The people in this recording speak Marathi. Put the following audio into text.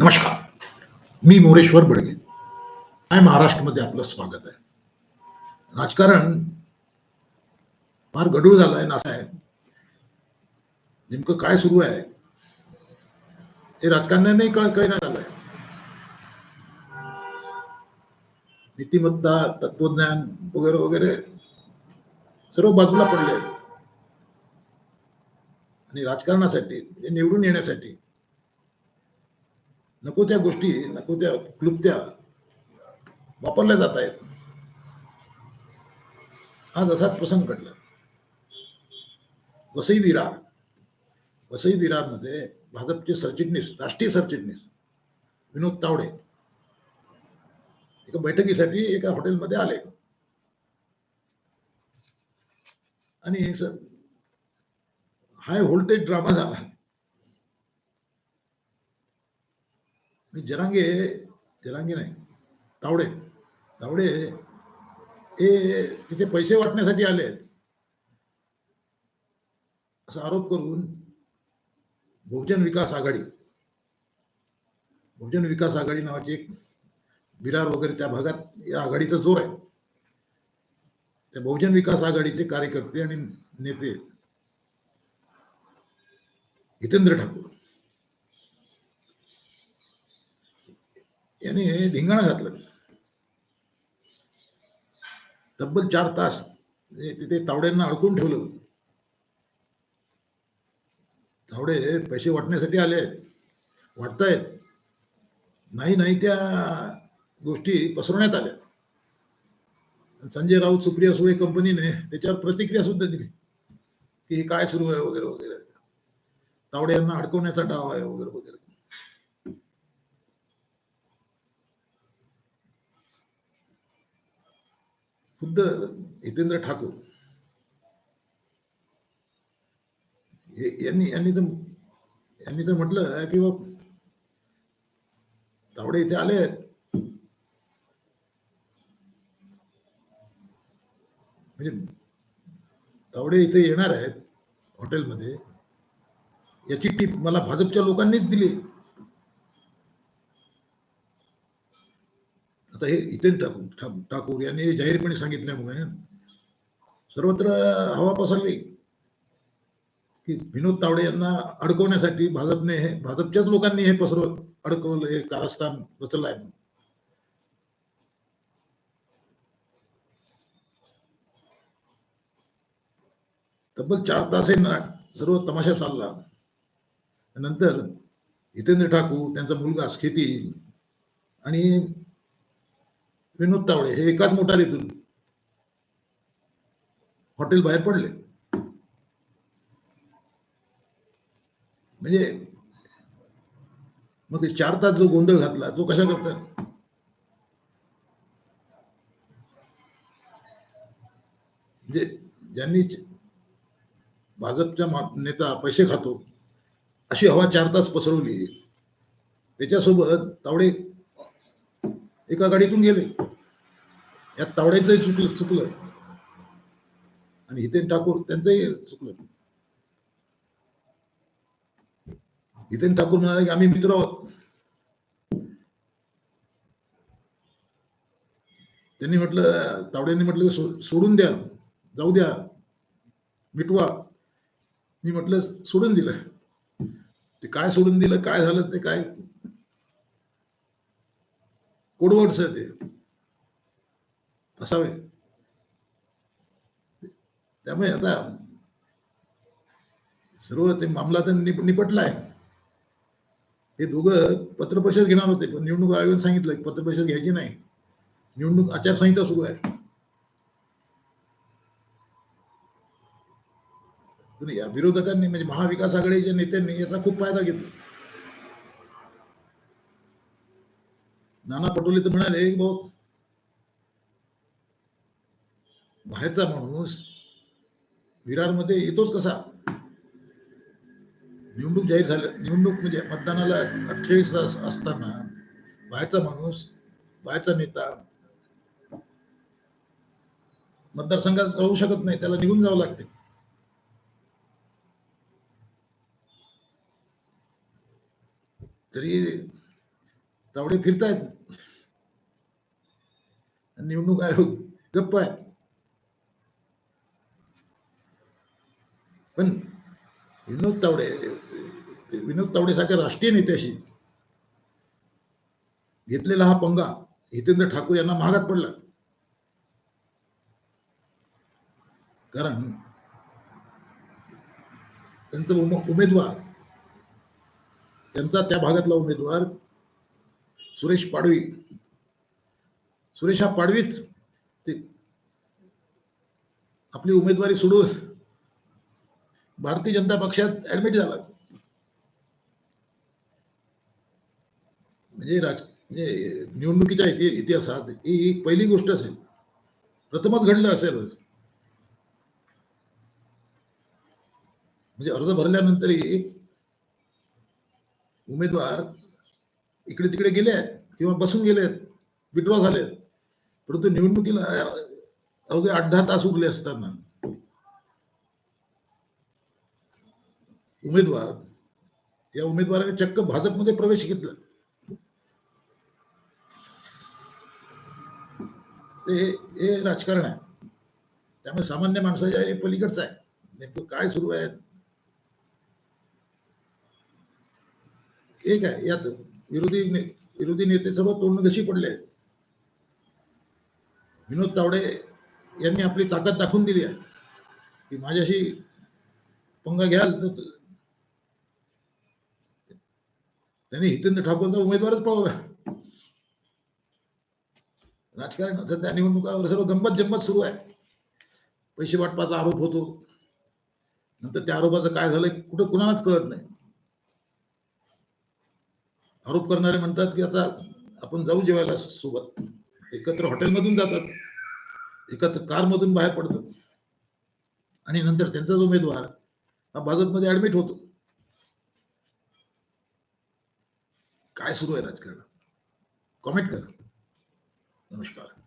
नमस्कार. मी मोरेश्वर बडगे. आय महाराष्ट्रमध्ये आपलं स्वागत आहे. राजकारण फार गडूळ झालंय नासा आहे नेमकं काय सुरू आहे? हे राजकारण्यांनाही कळ कळण्यात झालंय. नीतिमत्ता तत्वज्ञान वगैरे वगैरे सर्व बाजूला पडले आणि राजकारणासाठी निवडून येण्यासाठी नको त्या गोष्टी नको त्या क्लुप्त्या वापरल्या जात आहेत. आज असाच प्रसंग घडला. वसई विरार वसई विरारमध्ये भाजपचे सरचिटणीस राष्ट्रीय सरचिटणीस विनोद तावडे एका बैठकीसाठी एका हॉटेलमध्ये आले. आणि हाय व्होल्टेज ड्रामा झाला. आणि जरांगे जरांगे नाही तावडे तावडे हे तिथे पैसे वाटण्यासाठी आले आहेत. असा आरोप करून बहुजन विकास आघाडी बहुजन विकास आघाडी नावाची एक विरार वगैरे त्या भागात या आघाडीचा जोर आहे. त्या बहुजन विकास आघाडीचे कार्यकर्ते आणि नेते हितेंद्र ठाकूर. यांनी हे धिंगाणा घातलं तब्बल चार तास म्हणजे तिथे तावड्यांना अडकून ठेवलं होतं. तावडे पैसे वाटण्यासाठी आले आहेत. वाटतायत. नाही नाही त्या गोष्टी पसरवण्यात आल्या. संजय राऊत सुप्रिया सुळे कंपनीने त्याच्यावर प्रतिक्रिया सुद्धा दिली. की हे काय सुरू आहे वगैरे वगैरे. तावडे यांना अडकवण्याचा डाव आहे वगैरे वगैरे. खुद्द हितेंद्र ठाकूर. यांनी यांनी तर यांनी तर म्हटलं की बा तावडे इथे आले म्हणजे तावडे इथे येणार आहेत हॉटेलमध्ये. याची टीप मला भाजपच्या लोकांनीच दिली. आता हे हितेंद्र ठाकूर ठाकूर यांनी जाहीरपणे सांगितल्यामुळे सर्वत्र हवा पसरली. की विनोद तावडे यांना अडकवण्यासाठी भाजपने हे भाजपच्याच लोकांनी हे पसरव अडकवलं हे कारस्थान रचलं आहे तब्बल चार तास हे सर्व तमाशा चालला. नंतर हितेंद्र ठाकूर त्यांचा मुलगा स्थिती आणि विनोद तावडे हे एकाच मोटारीतून हॉटेल बाहेर पडले. म्हणजे मग ते चार तास जो गोंधळ घातला तो कशा करतात? म्हणजे ज्यांनी भाजपचा नेता पैसे खातो अशी हवा चार तास पसरवली. त्याच्यासोबत तावडे एका गाडीतून गेले. या तावड्याचंही चुकलं चुकलं. आणि हितेन ठाकूर त्यांचंही चुकलं. हितेन ठाकूर म्हणाले की आम्ही मित्र आहोत. त्यांनी म्हटलं तावड्यांनी म्हटलं सो- सोडून द्या जाऊ द्या मिटवा. मी म्हटलं सोडून दिलं. ते काय सोडून दिलं काय झालं ते काय कोडवर्ड्स आहे ते असावे. त्यामुळे आता सर्व ते मामला तर निप निपटलाय हे दोघं पत्रपरिषद घेणार होते पण निवडणूक आयोगाने सांगितलं की पत्रपरिषद घ्यायची नाही. निवडणूक आचारसंहिता सुरू आहे. या विरोधकांनी म्हणजे महाविकास आघाडीच्या नेत्यांनी याचा खूप फायदा घेतला. नाना पटोले तर म्हणाले की भाऊ बाहेरचा माणूस विरारमध्ये येतोच कसा? निवडणूक जाहीर झालं. निवडणूक म्हणजे मतदानाला अठ्ठेचाळीस तास असताना बाहेरचा माणूस बाहेरचा नेता मतदारसंघात राहू शकत नाही त्याला निघून जावं लागते. तरी तावडे फिरतायत. आणि निवडणूक आयोग गप्प आहे. पण विनोद तावडे विनोद तावडे सारख्या राष्ट्रीय नेत्याशी घेतलेला हा पंगा हितेंद्र ठाकूर यांना महागात पडला. कारण त्यांचा उम- उमेदवार त्यांचा त्या भागातला उमेदवार सुरेश पाडवी. सुरेश हा पाडवीच. ते आपली उमेदवारी सोडून भारतीय जनता पक्षात ऍडमिट झाला. म्हणजे राज म्हणजे निवडणुकीच्या इति- इतिहासात ही एक पहिली गोष्ट असेल. प्रथमच घडलं असेल. म्हणजे अर्ज भरल्यानंतरही उमेदवार इकडे तिकडे गेले आहेत किंवा बसून गेले आहेत विड्रॉ झाले आहेत परंतु निवडणुकीला अवघे आठ दहा तास उरले असताना उमेदवार या उमेदवाराने चक्क भाजपमध्ये प्रवेश घेतला. ते हे हे राजकारण आहे. त्यामुळे सामान्य माणसाच्या हे पलीकडचं आहे. नेमकं काय सुरू आहे? एक आहे यात विरोधी ने- विरोधी नेते सर्व तोंड कशी पडले विनोद तावडे यांनी आपली ताकद दाखवून दिली आहे. की माझ्याशी पंगा घ्याल तर त्यांनी हितेंद्र ठाकूरचा उमेदवारच पळवला. राजकारण सध्या निवडणुकावर सर्व गंमत जंमत सुरू आहे. पैसे वाटपाचा आरोप होतो. नंतर त्या आरोपाचं काय झालंय कुठं कुणालाच कळत नाही. आरोप करणारे म्हणतात की आता आपण जाऊ जेवायला सोबत. एकत्र हॉटेलमधून जातात. एकत्र कारमधून बाहेर पडतात. आणि नंतर त्यांचाच उमेदवार हा भाजपमध्ये ऍडमिट होतो. काय सुरू आहे राजकारण? कॉमेंट करा. नमस्कार.